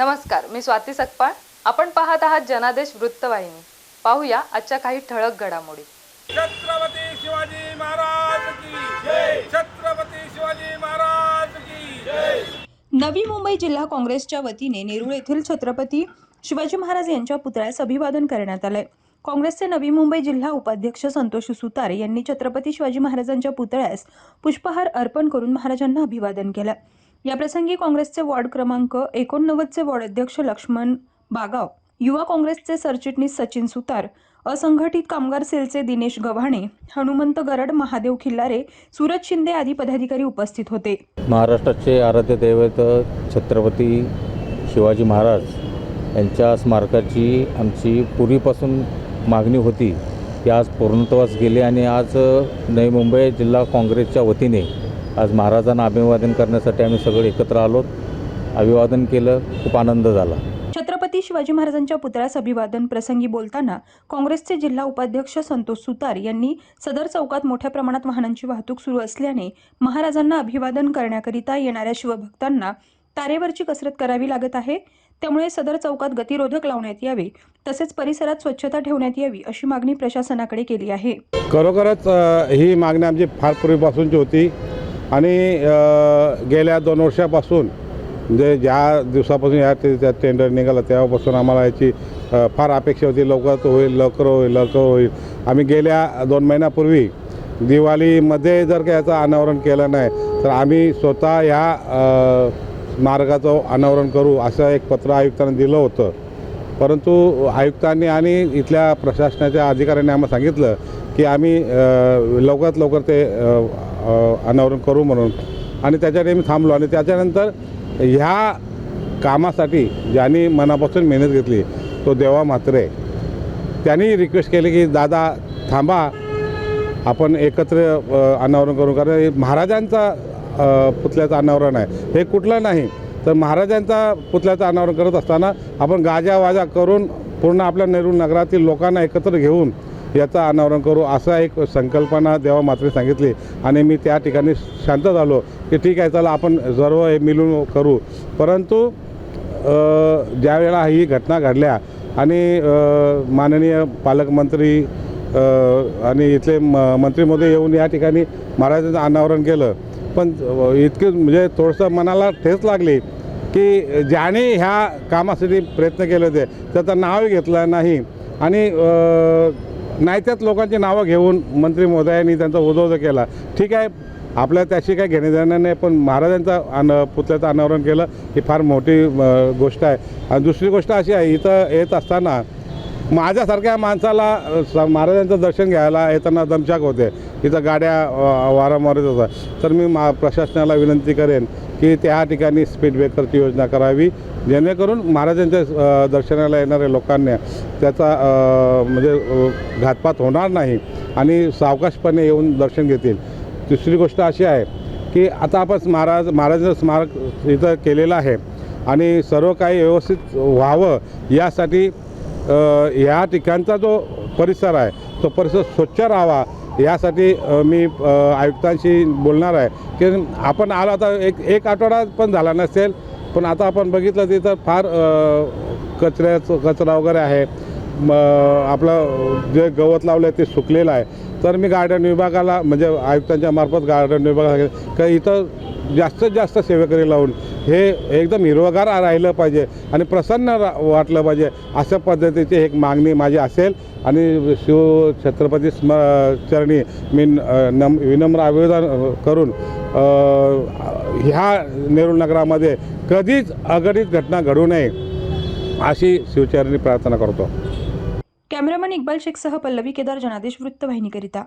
नमस्कार मी स्वाती सकपाळ. आपण पाहत आहात जनादेश वृत्तवाहिनी. पाहूया आजच्या काही ठळक घडामोडी. छत्रपती शिवाजी महाराज की जय! छत्रपती शिवाजी महाराज की जय! नवी मुंबई जिल्हा काँग्रेसच्या वतीने नेरूळ येथील छत्रपती शिवाजी महाराज यांच्या पुतळ्यास अभिवादन करण्यात आलंय. काँग्रेसचे नवी मुंबई जिल्हा उपाध्यक्ष संतोष सुतार यांनी छत्रपती शिवाजी महाराजांच्या पुतळ्यास पुष्पहार अर्पण करून महाराजांना अभिवादन केलं. याप्रसंगी काँग्रेसचे वॉर्ड क्रमांक एकोणनव्वदचे वॉर्ड अध्यक्ष लक्ष्मण बागाव युवा काँग्रेसचे सरचिटणीस सचिन सुतार असंघटित कामगार सेलचे दिनेश गव्हाणे हनुमंत गरड महादेव खिल्लारे सूरज शिंदे आदी पदाधिकारी उपस्थित होते. महाराष्ट्राचे आराध्य दैवत छत्रपती शिवाजी महाराज यांच्या स्मारकाची आमची पूर्वीपासून मागणी होती. ती आज पूर्णत्वास गेली आणि आज नवी मुंबई जिल्हा काँग्रेसच्या वतीने आज महाराजांना अभिवादन करण्यासाठी आम्ही सगळे एकत्र आलो अभिवादन केलं खूप आनंद झाला. छत्रपती शिवाजी महाराजांच्या पुतळ्यास अभिवादन प्रसंगी बोलताना काँग्रेसचे जिल्हा उपाध्यक्ष संतोष सुतार यांनी सदर चौकात मोठ्या प्रमाणात वाहनांची वाहतूक सुरू असल्याने महाराजांना अभिवादन करण्याकरिता येणाऱ्या शिवभक्तांना तारेवरची कसरत करावी लागत आहे. त्यामुळे सदर चौकात गतिरोधक लावण्यात यावे तसेच परिसरात स्वच्छता ठेवण्यात यावी अशी मागणी प्रशासनाकडे केली आहे. खरोखरच ही मागणी आमची फार पूर्वीपासूनची होती. आणि गेल्या दोन वर्षापासून म्हणजे ज्या दिवसापासून या ते- त्या टेंडर निघाला तेव्हापासून आम्हाला याची फार अपेक्षा होती लवकर होईल लवकर होईल लवकर होईल. आम्ही गेल्या दोन महिन्यापूर्वी दिवाळीमध्ये जर का याचं अनावरण केलं नाही तर आम्ही स्वतः ह्या मार्गाचं अनावरण करू असं एक पत्र आयुक्तांना दिलं होतं. परंतु आयुक्तांनी आणि इथल्या प्रशासनाच्या अधिकाऱ्यांनी आम्हाला सांगितलं की आम्ही लवकरात लवकर ते अनावरण करू म्हणून. आणि त्याच्यासाठी मी थांबलो. आणि त्याच्यानंतर ह्या कामासाठी ज्यांनी मनापासून मेहनत घेतली तो देवा म्हात्रे. त्यांनी रिक्वेस्ट केली की दादा थांबा. आपण एकत्र अनावरण करू. कारण हे महाराजांचा पुतल्याचं अनावरण आहे. हे कुठलं नाही. तर महाराजांचा पुतल्याचं अनावरण करत असताना आपण गाजावाजा करून पूर्ण आपल्या नेरूळ नगरातील लोकांना एकत्र घेऊन याचा अनावरण करू असा एक संकल्पना देवा मात्रे सांगितली. आणि मी त्या ठिकाणी शांत झालो की ठीक आहे चला आपण सर्व हे मिळून करू. परंतु ज्यावेळेला ही घटना घडल्या आणि माननीय पालकमंत्री आणि इथले म मंत्री महोदय येऊन या ठिकाणी महाराजांचं अनावरण केलं. पण इतके म्हणजे थोडंसं मनाला ठेच लागली की ज्याने ह्या कामासाठी प्रयत्न केले होते त्याचं नाव घेतलं नाही. आणि नाही त्यात लोकांची नावं घेऊन मंत्री महोदयांनी त्यांचा उदोद केला. ठीक आहे आपल्या त्याशी काही घेणे देणं नाही पण महाराजांचा अन पुतळ्याचं अनावरण केलं ही फार मोठी गोष्ट आहे. आणि दुसरी गोष्ट अशी आहे इथं येत असताना माझ्यासारख्या माणसाला महाराजांचं दर्शन घ्यायला येताना दमछाक होते. इथं गाड्या वारंवार येत होतात तर मी मा प्रशासनाला विनंती करेन की त्या ठिकाणी स्पीड ब्रेकरची योजना करावी. जेणेकरून महाराजांच्या दर्शनाला येणाऱ्या लोकांना त्याचा म्हणजे घातपात होणार नाही आणि सावकाशपणे येऊन दर्शन घेतील. दुसरी गोष्ट अशी आहे की आता आपण महाराज महाराजांचं स्मारक इथं केलेलं आहे आणि सर्व काही व्यवस्थित व्हावं यासाठी ह्या ठिकाणचा जो परिसर आहे तो परिसर स्वच्छ राहावा यासाठी मी आयुक्तांशी बोलणार आहे. की आपण आलो आता एक एक आठवडा पण झाला नसेल पण आता आपण बघितलं तिथं फार कचऱ्याचं कचरा वगैरे आहे. म आपलं जे गवत लावलं आहे ते सुकलेलं आहे. तर मी गार्डन विभागाला म्हणजे आयुक्तांच्या मार्फत गार्डन विभागाला का इथं जास्तीत जास्त सेवेकरी लावून हे एकदम हिरवगार राहिलं पाहिजे आणि प्रसन्न रा वाटलं पाहिजे अशा पद्धतीची एक मागणी माझी असेल. आणि शिव छत्रपती स्म चरणी मी नम विनम्र आवेदन करून ह्या नेरूळ नगरामध्ये कधीच अगणित घटना घडू नये अशी शिवचरणी प्रार्थना करतो. कॅमेरामन इक्बाल शेखसह पल्लवी केदार जनादेश वृत्तवाहिनीकरिता